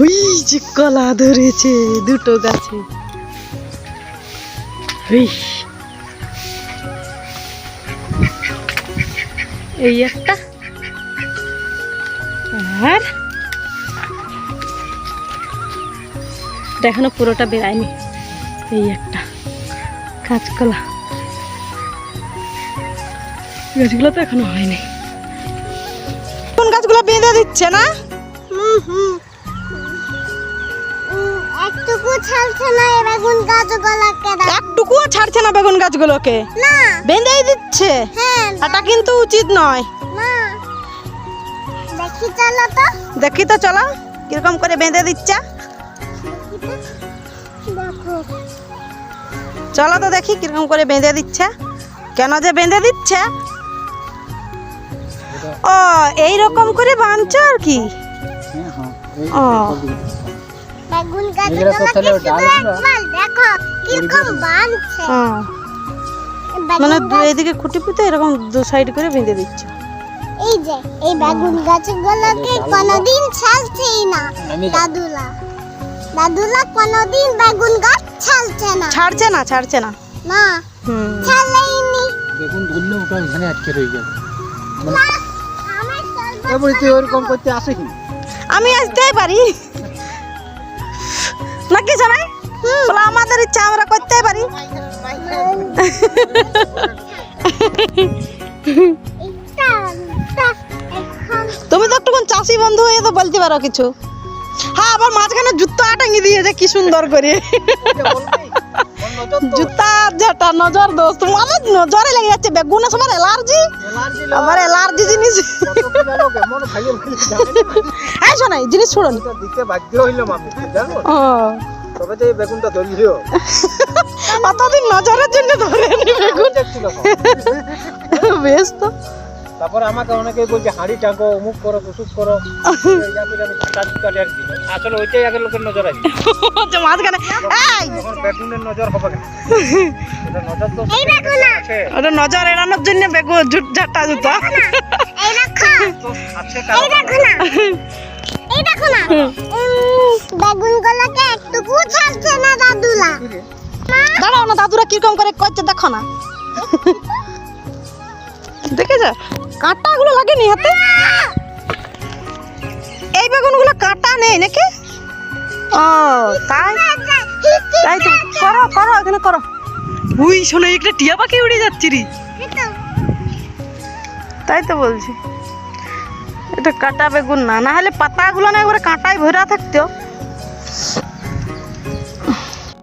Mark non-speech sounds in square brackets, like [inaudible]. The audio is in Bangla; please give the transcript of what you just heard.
ওই যে কলা ধরেছে দুটো গাছে। ওই। এই একটা। আর? দেখানো পুরোটা বেরায়নি এই একটা। কাঁচকলা গাছগুলো তো এখনও হয়নি। কোন গাছগুলো বেঁধে দিচ্ছে না? একটুকু ছালছে না বেগুন গাছগুলোকে দেখ- একটুকুও ছাড়ছে না বেগুন গাছগুলোকে? না। বেঁধেই দিচ্ছে? হ্যাঁ এটা কিন্তু উচিত নয়। না। দেখি চলো তো। দেখি তো চলো কীরকম করে বেঁধে দিচ্ছে। দেখো। চলো তো দেখি কীরকম করে বেঁধে দিচ্ছে। কেন যে বেঁধে দিচ্ছে? ও এই রকম করে বাঁধছো আর কি? ও। বেগুন এগুলো তো শুধু একবার দেখো কীরকম বানছে মানে দু- গাছ- খুঁটি পুঁতে এরকম দু সাইড করে বেঁধে দিচ্ছে। এই যে এই বেগুন গাছগুলোকে কোনোদিন ছালছেই না দাদুলা দাদুলা কোনোদিন বেগুন গাছ ছালছে না। ছাড়ছে না ছাড়ছে না। না হুম। ছালেইনি বেগুন ধরলে ওটা এখানে আটকে রয়ে সর্ব- তারপরে তুই ওরকম করতে আসে কি? আমি আসতেই পারি। নাকি জানাই বলে আমাদের ইচ্ছা আমরা করতেই পারি। এটা এটা এখন তুমি তো একটু চাষি বন্ধু হয়ে তো বলতে পারো কিছু। হ্যাঁ আবার মাঝখানে জুতো টাঙিয়ে দিয়েছে কি সুন্দর করে। জুতা যেটা নজর দোষ আমার নজরে লেগে যাচ্ছে বেগুনে সবার অ্যালার্জি আমার অ্যালার্জি জিনিস। এই শোনাই জিনিস ছুড়ুন দিতে বাধ্য হইলাম জানো? তবে তো এই বেগুনটা ধরিও অতদিন নজরের জন্য ধরে বেগুন। বেশ তো। তারপর আমাকে অনেকেই বলছে হাঁড়ি টাঙ্গো অমুক করো কুসুক করো। আসলে ওইটাই আগে লোকের নজর আছে মাঝখানে। বেগুনের নজর হবে না। নজর ওটা এড়ানোর জন্য বেগুন জুট ঝাট্টা জুতা। এই দেখো। তো আছে এই কারণ দেখো না। এই দেখো না। বেগুন গুলোকে একটুকু ছাড়ছে না দাদুলা দাঁড়াও না দাদুরা কীরকম করে করছে দেখো না। [laughs] কাঁটাগুলো লাগেনি হাতে? এই বেগুনগুলো কাঁটা নেই নাকি? ও তাই? তাই তো করো করো এখানে করো। উই শোনো একটা টিয়া পাখি উড়ে যাচ্ছে রে। তাই তো বলছি। এটা কাটা বেগুন না না হলে পাতাগুলো না একবারে কাঁটায় ভরা থাকতো।